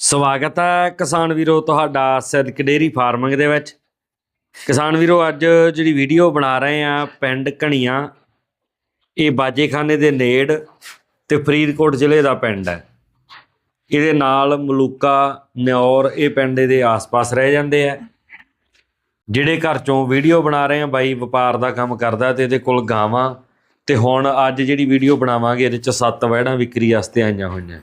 ਸਵਾਗਤ ਹੈ ਕਿਸਾਨ ਵੀਰੋ ਤੁਹਾਡਾ ਸਿੱਧਕ ਡੇਰੀ ਫਾਰਮਿੰਗ ਦੇ ਵਿੱਚ। ਕਿਸਾਨ ਵੀਰੋ, ਅੱਜ ਜਿਹੜੀ ਵੀਡੀਓ ਬਣਾ ਰਹੇ ਆ ਪਿੰਡ ਘਣੀਆਂ, ਇਹ ਬਾਜੇਖਾਨੇ ਦੇ ਨੇੜ ਤੇ ਫਰੀਦਕੋਟ ਜ਼ਿਲ੍ਹੇ ਦਾ ਪਿੰਡ ਹੈ। ਇਹਦੇ ਨਾਲ ਮਲੂਕਾ ਨਿਉਰ ਇਹ ਪਿੰਡ ਦੇ ਆਸ-ਪਾਸ ਰਹਿ ਜਾਂਦੇ ਆ। ਜਿਹੜੇ ਘਰ ਚੋਂ ਵੀਡੀਓ ਬਣਾ ਰਹੇ ਆ ਬਾਈ ਵਪਾਰ ਦਾ ਕੰਮ ਕਰਦਾ ਤੇ ਇਹਦੇ ਕੋਲ ਗਾਵਾਂ। ਤੇ ਹੁਣ ਅੱਜ ਜਿਹੜੀ ਵੀਡੀਓ ਬਣਾਵਾਂਗੇ, ਇਹਦੇ ਚ ਸੱਤ ਵਹਿੜਾਂ ਵਿਕਰੀ ਵਾਸਤੇ ਆਈਆਂ ਹੋਈਆਂ।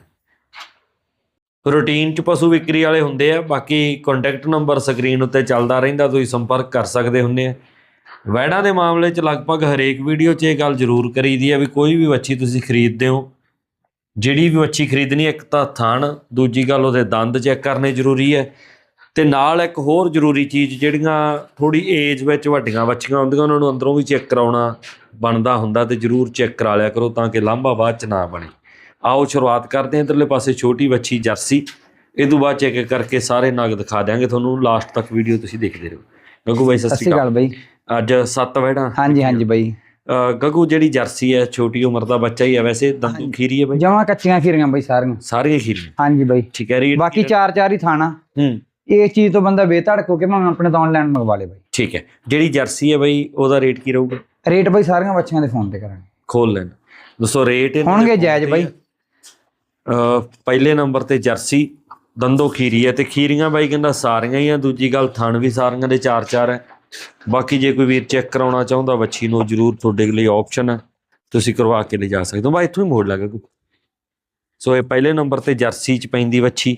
ਰੂਟੀਨ ਚ ਪਸ਼ੂ ਵਿਕਰੀ ਵਾਲੇ ਹੁੰਦੇ ਆ, ਬਾਕੀ ਕੰਟੈਕਟ ਨੰਬਰ ਸਕਰੀਨ ਉੱਤੇ ਚੱਲਦਾ ਰਹਿੰਦਾ, ਤੁਸੀਂ ਸੰਪਰਕ ਕਰ ਸਕਦੇ ਹੁੰਦੇ ਆ। ਵੈੜਾਂ ਦੇ ਮਾਮਲੇ ਚ ਲਗਭਗ ਹਰੇਕ ਵੀਡੀਓ 'ਚ ਇਹ ਗੱਲ ਜ਼ਰੂਰ ਕਰੀਦੀ ਆ ਵੀ ਕੋਈ ਵੀ ਵੱਛੀ ਤੁਸੀਂ ਖਰੀਦਦੇ ਹੋ, ਜਿਹੜੀ ਵੀ ਵੱਛੀ ਖਰੀਦਣੀ ਇੱਕ ਤਾਂ ਥਣ, ਦੂਜੀ ਗੱਲ ਉਹਦੇ ਦੰਦ ਚੈੱਕ ਕਰਨੇ ਜ਼ਰੂਰੀ ਹੈ ਤੇ ਨਾਲ ਇੱਕ ਹੋਰ ਜ਼ਰੂਰੀ ਚੀਜ਼ ਜਿਹੜੀਆਂ ਥੋੜੀ ਏਜ ਵਿੱਚ ਵੱਡੀਆਂ ਵੱਛੀਆਂ ਹੁੰਦੀਆਂ, ਉਹਨਾਂ ਨੂੰ ਅੰਦਰੋਂ ਵੀ ਚੈੱਕ ਕਰਾਉਣਾ ਬਣਦਾ ਹੁੰਦਾ ਤੇ ਜ਼ਰੂਰ ਚੈੱਕ ਕਰਾ ਲਿਆ ਕਰੋ ਤਾਂ ਕਿ ਲਾਂਭਾ ਬਾਅਦ ਚ ਨਾ ਬਣੇ। ਆਓ ਸ਼ੁਰੂਆਤ ਕਰਦੇ ਹਾਂ। ਇਧਰਲੇ ਪਾਸੇ ਛੋਟੀ ਵੱਛੀ ਜਰਸੀ। ਇਹ ਤੋਂ ਬਾਅਦ ਚੈੱਕ ਕਰਕੇ ਸਾਰੇ ਨਗ ਦਿਖਾ ਦਿਆਂਗੇ। ਤੁਹਾਨੂੰ ਲਾਸਟ ਤੱਕ ਵੀਡੀਓ ਤੁਸੀਂ ਦੇਖਦੇ ਰਹੋ। ਗੱਗੂ ਬਾਈ ਸਤਿ ਸ਼੍ਰੀ ਅਕਾਲ। ਬਾਈ। ਅੱਜ ਸੱਤ ਵਹਿੜਾਂ ਹਾਂਜੀ ਹਾਂਜੀ ਬਾਈ। ਗੱਗੂ ਜਿਹੜੀ ਜਰਸੀ ਹੈ ਛੋਟੀ ਉਮਰ ਦਾ ਬੱਚਾ ਹੀ ਹੈ ਵੈਸੇ। ਦੰਦੂ ਖੀਰੀ ਹੈ ਬਾਈ? ਜਮਾਂ ਕੱਚੀਆਂ ਖੀਰੀਆਂ ਬਾਈ ਸਾਰੀਆਂ। ਸਾਰੀਆਂ ਖੀਰੀਆਂ। ਹਾਂਜੀ ਬਾਈ। ਠੀਕ ਹੈ ਰੇਟ ਬਾਕੀ ਚਾਰ ਚਾਰ ਹੀ ਥਾਣਾ। ਹੂੰ। ਇਸ ਚੀਜ਼ ਤੋਂ ਬੰਦਾ ਬੇਧੜਕ ਹੋ ਕੇ ਭਾਵੇਂ ਆਪਣੇ ਤੋਂ ਆਨਲਾਈਨ ਮੰਗਵਾ ਲੇ ਬਾਈ। ਠੀਕ ਹੈ। ਜਿਹੜੀ ਜਰਸੀ ਹੈ ਬਾਈ ਉਹਦਾ ਰੇਟ ਕੀ ਰਹੂਗਾ? ਰੇਟ ਬਾਈ ਸਾਰੀਆਂ ਬੱਚਿਆਂ ਦੇ ਫੋਨ ਤੇ ਕਰਾਂਗੇ। ਖੋਲ ਲੈਣ। ਦੱਸੋ ਰੇਟ ਹੋਣਗੇ ਜਾਇਜ਼ ਬਾਈ। ਪਹਿਲੇ ਨੰਬਰ ਤੇ ਜਰਸੀ ਦੰਦੋ ਖੀਰੀ ਹੈ ਤੇ ਖੀਰੀਆਂ ਬਾਈ ਕਹਿੰਦਾ ਸਾਰੀਆਂ ਹੀ ਆ ਦੂਜੀ ਗੱਲ ਥਣ ਵੀ ਸਾਰੀਆਂ ਦੇ ਚਾਰ ਚਾਰ ਹੈ। ਬਾਕੀ ਜੇ ਕੋਈ ਵੀਰ ਚੈੱਕ ਕਰਾਉਣਾ ਚਾਹੁੰਦਾ ਵੱਛੀ ਨੂੰ ਜਰੂਰ ਤੁਹਾਡੇ ਲਈ ਆਪਸ਼ਨ ਹੈ। ਤੁਸੀਂ ਕਰਵਾ ਕੇ ਲੈ ਜਾ ਸਕਦੇ ਹੋ। ਬਾਈ ਇੱਥੋਂ ਹੀ ਮੋੜ ਲੱਗਾ ਸੋ ਇਹ ਪਹਿਲੇ ਨੰਬਰ ਤੇ ਜਰਸੀ ਚ ਪੈਂਦੀ ਵੱਛੀ।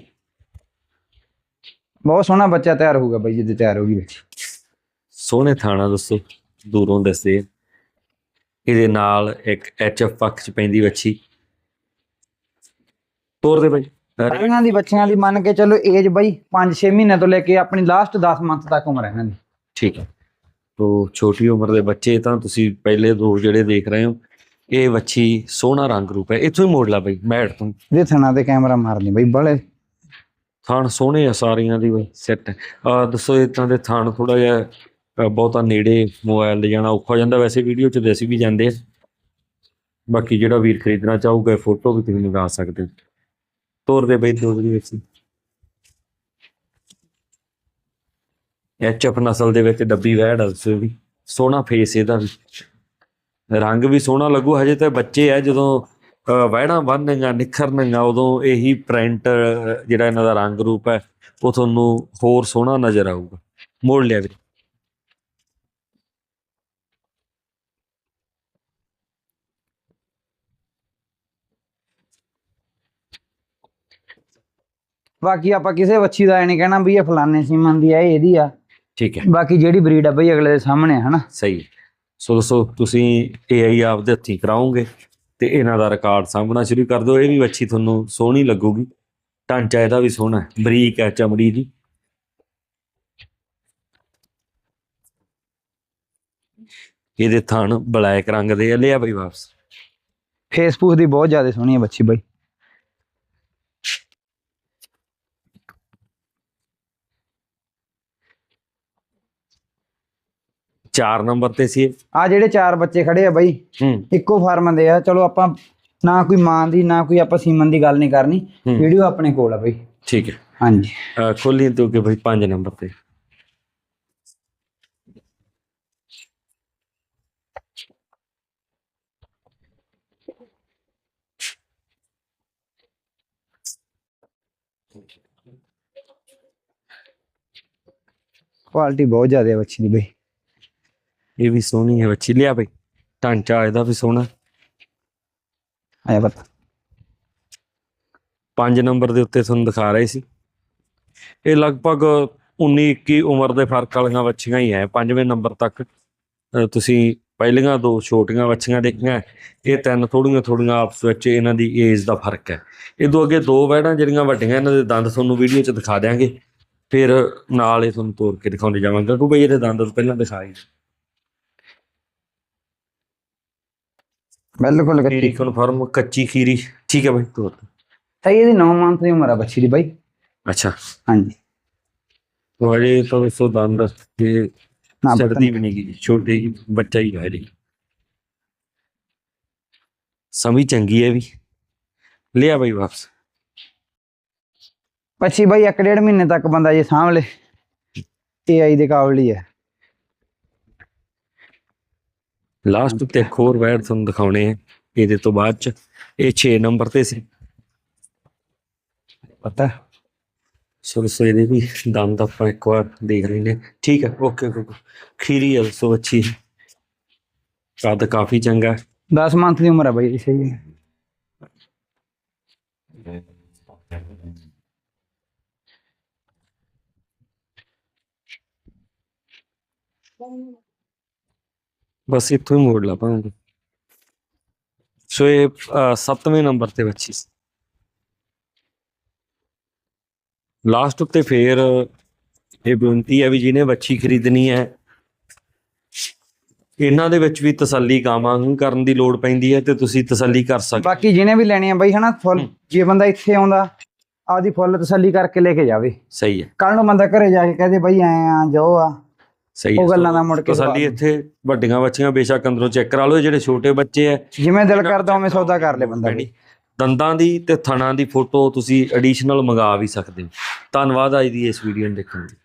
ਬਹੁਤ ਸੋਹਣਾ ਬੱਚਾ ਤਿਆਰ ਹੋਊਗਾ ਬਾਈ ਜਿੱਦ ਤਿਆਰ ਹੋਗੀ ਬੱਚੀ। ਸੋਹਣੇ ਥਾਣਾ ਦੱਸੋ ਦੂਰੋਂ ਦੱਸਦੇ ਇਹਦੇ ਨਾਲ ਇੱਕ ਐਚਐਫ ਪੱਖ ਚ ਪੈਂਦੀ ਵੱਛੀ। ਤੋਰ ਦੇ ਬਾਈ। ਇਹਨਾਂ ਦੀ ਬੱਚਿਆਂ ਦੀ ਮੰਨ ਕੇ ਚਲੋ ਏਜ ਬਾਈ 5-6 ਮਹੀਨੇ ਤੋਂ ਲੈ ਕੇ ਆਪਣੀ ਲਾਸਟ 10 ਮੰਥ ਤੱਕ ਉਮਰ ਹੈ ਇਹਨਾਂ ਦੀ। ਠੀਕ ਹੈ। ਤੋ ਛੋਟੀ ਉਮਰ ਦੇ ਬੱਚੇ ਤਾਂ ਤੁਸੀਂ ਪਹਿਲੇ ਦੋ ਜਿਹੜੇ ਦੇਖ ਰਹੇ ਹੋ ਇਹ ਵੱਛੀ ਸੋਹਣਾ ਰੰਗ ਰੂਪ ਹੈ। ਇੱਥੋਂ ਹੀ ਮੋੜ ਲਾ ਬਈ ਮੈਟ ਤੋਂ ਇਹ ਥਣਾ ਤੇ ਕੈਮਰਾ ਮਾਰਨੀ ਬਾਈ ਬੜੇ। ਥਾਣ ਸੋਹਣੇ ਆ ਸਾਰੀਆਂ ਦੀ ਬਈ ਸੈੱਟ ਆ ਦੱਸੋ ਇਦਾਂ ਦੇ ਥਾਣ ਥੋੜਾ ਜਿਹਾ ਬਹੁਤਾ ਨੇੜੇ ਮੋਬਾਈਲ ਦੇ ਜਾਣਾ ਔਖਾ ਜਾਂਦਾ। ਵੈਸੇ ਵੀਡੀਓ ਚ ਦੇਸੀ ਵੀ ਜਾਂਦੇ ਬਾਕੀ ਜਿਹੜਾ ਵੀਰ ਖਰੀਦਣਾ ਚਾਹੂਗਾ ਫੋਟੋ ਵੀ ਤੁਸੀਂ ਮੰਗਾ ਸਕਦੇ ਹੋ। ਤੋਰ ਦੇ ਬਈ ਦੋ ਦੀ ਐਚਐਫ ਨਸਲ ਦੇ ਵਿੱਚ ਡੱਬੀ ਵਹਿੜ ਆ ਵੀ ਸੋਹਣਾ ਫੇਸ ਇਹਦਾ ਵੀ। ਰੰਗ ਵੀ ਸੋਹਣਾ ਲੱਗੂ ਹਜੇ ਤਾਂ ਬੱਚੇ ਆ ਜਦੋਂ ਅ, ਵਹਿੜਾਂ ਬੰਨਣਗੀਆਂ ਨਿਖਰਨਗੀਆਂ ਉਦੋਂ ਇਹੀ ਪ੍ਰਿੰਟ ਜਿਹੜਾ ਇਹਨਾਂ ਦਾ ਰੰਗ ਰੂਪ ਹੈ ਉਹ ਤੁਹਾਨੂੰ ਹੋਰ ਸੋਹਣਾ ਨਜ਼ਰ ਆਊਗਾ। ਮੋੜ ਲਿਆ ਵੀ ਬਾਕੀ ਆਪਾਂ ਕਿਸੇ ਬੱਚੀ ਦਾ ਐ ਨਹੀਂ ਕਹਿਣਾ ਵੀ ਇਹ ਫਲਾਣੇ ਸੀਮਨ ਦੀ ਇਹ ਇਹਦੀ ਆ। ਠੀਕ ਹੈ। ਬਾਕੀ ਜਿਹੜੀ ਬਰੀਡ ਆ ਬਈ ਅਗਲੇ ਦੇ ਸਾਹਮਣੇ ਆ ਹਨਾ। ਸਹੀ। ਸੋ ਦੋਸਤੋ ਤੁਸੀਂ ਏਆਈ ਆਪਦੇ ਹੱਥੀਂ ਕਰਾਓਗੇ ਤੇ ਇਹਨਾਂ ਦਾ ਰਿਕਾਰਡ ਸਾਂਭਣਾ ਸ਼ੁਰੂ ਕਰ ਦਿਓ। ਇਹ ਵੀ ਵੱਛੀ ਤੁਹਾਨੂੰ ਸੋਹਣੀ ਲੱਗੂਗੀ। ਢਾਂਚਾ ਇਹਦਾ ਵੀ ਸੋਹਣਾ ਹੈ। ਬਰੀਕ ਹੈ ਚਮੜੀ ਦੀ। ਇਹਦੇ ਥਣ ਬਲੈਕ ਰੰਗ ਦੇ ਆ। ਲਿਆ ਬਈ ਵਾਪਸ। ਫੇਸਬੁੱਕ ਦੀ ਬਹੁਤ ਜ਼ਿਆਦਾ ਸੋਹਣੀ ਹੈ ਬੱਚੀ ਬਾਈ। ਚਾਰ ਨੰਬਰ ਤੇ ਸੀ। ਆ ਜਿਹੜੇ ਚਾਰ ਬੱਚੇ ਖੜੇ ਆ ਬਾਈ ਹੂੰ। ਇੱਕੋ ਫਾਰਮ ਦੇ ਆ। ਚਲੋ ਆਪਾਂ ਨਾ ਕੋਈ ਮਾਂ ਦੀ ਨਾ ਕੋਈ ਆਪਾਂ ਸੀਮਨ ਦੀ ਗੱਲ ਨਹੀਂ ਕਰਨੀ। ਵੀਡੀਓ ਆਪਣੇ ਕੋਲ ਆ ਬਾਈ। ਠੀਕ ਹੈ। ਹਾਂਜੀ। ਖੋਲੀ ਤੂੰ ਕਿ ਬਈ 5 ਨੰਬਰ ਤੇ। ਕੁਆਲਿਟੀ ਬਹੁਤ ਜ਼ਿਆਦਾ ਹੈ ਬੱਚੀ ਦੀ ਬਾਈ। ਇਹ ਵੀ ਸੋਹਣੀ ਹੈ ਬੱਚੀ। ਲਿਆ ਬਈ ਢਾਂਚਾ ਇਹਦਾ ਵੀ ਸੋਹਣਾ। ਆਇਆ ਪਤਾ। 5 ਨੰਬਰ ਦੇ ਉੱਤੇ ਤੁਹਾਨੂੰ ਦਿਖਾ ਰਹੇ ਸੀ। ਇਹ ਲਗਭਗ 19 21 ਉਮਰ ਦੇ ਫ਼ਰਕ ਵਾਲੀਆਂ ਵੱਛੀਆਂ ਹੀ ਹੈ ਪੰਜਵੇਂ ਨੰਬਰ ਤੱਕ। ਤੁਸੀਂ ਪਹਿਲੀਆਂ ਦੋ ਛੋਟੀਆਂ ਵੱਛੀਆਂ ਦੇਖੀਆਂ ਇਹ ਤਿੰਨ ਥੋੜੀਆਂ ਥੋੜੀਆਂ ਆਪਸ ਵਿੱਚ ਇਹਨਾਂ ਦੀ ਏਜ ਦਾ ਫ਼ਰਕ ਹੈ। ਇਹ ਤੋਂ ਅੱਗੇ ਦੋ ਵੈੜਾਂ ਜਿਹੜੀਆਂ ਵੱਡੀਆਂ ਇਹਨਾਂ ਦੇ ਦੰਦ ਤੁਹਾਨੂੰ ਵੀਡੀਓ 'ਚ ਦਿਖਾ ਦਿਆਂਗੇ। ਫਿਰ ਨਾਲ ਇਹ ਤੁਹਾਨੂੰ ਤੋੜ ਕੇ ਦਿਖਾਉਂਦੇ ਜਾਵਾਂਗੇ ਕਿਉਂਕਿ ਬਈ ਇਹਦੇ ਦੰਦ ਪਹਿਲਾਂ ਦਿਖਾਏ ਬਿਲਕੁਲ ਖੀਰੀ ਕੱਚੀ ਕਨਫਰਮ ਕੱਚੀ ਖੀਰੀ ਠੀਕ ਹੈ ਬਈ ਤੋੜ ਦਿਓ। ਸਹੀ ਇਹਦੀ 9 ਮੰਥ ਦੀ ਉਮਰ ਆ ਬੱਚੀ ਦੀ ਬਾਈ ਅੱਛਾ ਹਾਂਜੀ तो हजे तो सो दंद ये ਨਾ चढ़ती भी नहीं की छोटे ही बच्चा ही है जी समी चंगी है भी लिया भाई वापस ਪੱਛੀ ਬਾਈ ਇੱਕ ਡੇਢ ਮਹੀਨੇ ਤੱਕ ਬੰਦਾ ਜੇ ਸਾਂਭ ਲੇ ਏਆਈ ਦੇ ਕਾਬਲ ਹੀ ਹੈ ਲਾਸਟ ਤੇ ਇੱਕ ਹੋਰ ਵੈੜ ਤੁਹਾਨੂੰ ਦਿਖਾਉਣੇ ਆ ਇਹਦੇ ਤੋਂ ਬਾਅਦ ਚ ਇਹ 6 ਨੰਬਰ ਤੇ ਸੀ ਪਤਾ ਸੋ ਸੋ ਇਹਦੇ ਵੀ ਦੰਦ ਆਪਾਂ ਇੱਕ ਵਾਰ ਦੇਖ ਲੈਂਦੇ ਹਾਂ। ਠੀਕ ਹੈ ਓਕੇ ਓਕੇ ਖੀਰੀ ਅਲਸੋ ਅੱਛੀ ਹੈ। ਕੱਦ ਕਾਫੀ ਚੰਗਾ ਹੈ। 10 ਮੰਥ ਦੀ ਉਮਰ ਹੈ ਬਾਈ ਸਹੀ ਹੈ ਬਸ ਇੱਥੋਂ ਹੀ ਮੋੜ ਲਾ ਪਾਉਂਗੇ ਸੋ ਇਹ ਅਹ, ਸੱਤਵੇਂ ਨੰਬਰ ਤੇ ਬੱਚੀ ਸੀ। ਲਾਸਟ ਉੱਤੇ ਫੇਰ ਇਹ ਬੇਨਤੀ ਹੈ ਵੀ ਜਿਹਨੇ ਬੱਚੀ ਖਰੀਦਣੀ ਹੈ ਇਹਨਾਂ ਦੇ ਵਿੱਚ ਵੀ ਤਸੱਲੀ ਨੂੰ ਕਰਨ ਦੀ ਲੋੜ ਪੈਂਦੀ ਹੈ ਤੇ ਤੁਸੀਂ ਤਸੱਲੀ ਕਰ ਸਕਦੇ ਬਾਕੀ ਜਿਹਨੇ ਵੀ ਲੈਣੀ ਆ ਬਾਈ ਹਨਾ ਫੁੱਲ। ਜੇ ਬੰਦਾ ਇੱਥੇ ਆਉਂਦਾ ਆਪਦੀ ਫੁੱਲ ਤਸੱਲੀ ਕਰਕੇ ਲੈ ਕੇ ਜਾਵੇ। ਸਹੀ ਹੈ। ਕੱਲ ਨੂੰ ਬੰਦਾ ਘਰੇ ਜਾ ਕੇ ਕਹਦੇ ਬਾਈ ਐ ਆ ਜੋ ਆ। ਸਹੀ ਉਹ ਗੱਲਾਂ ਦਾ ਮੁੜ ਕੇ ਤਸੱਲੀ ਇੱਥੇ ਵੱਡੀਆਂ ਬੱਚੀਆਂ ਬੇਸ਼ੱਕ ਅੰਦਰੋਂ ਚੈੱਕ ਕਰਾ ਲਓ ਜਿਹੜੇ ਛੋਟੇ ਬੱਚੇ ਐ ਜਿਵੇਂ ਦਿਲ ਕਰਦਾ ਉਵੇਂ ਸੌਦਾ ਕਰ ਲੈ ਬੰਦਾ। ਦੰਦਾਂ ਦੀ ਤੇ ਥਣਾਂ ਦੀ ਫੋਟੋ ਤੁਸੀਂ ਐਡੀਸ਼ਨਲ ਮੰਗਾ ਵੀ ਸਕਦੇ ਹੋ। ਧੰਨਵਾਦ ਅੱਜ ਦੀ ਇਸ ਵੀਡੀਓ ਨੂੰ ਦੇਖਣ ਲਈ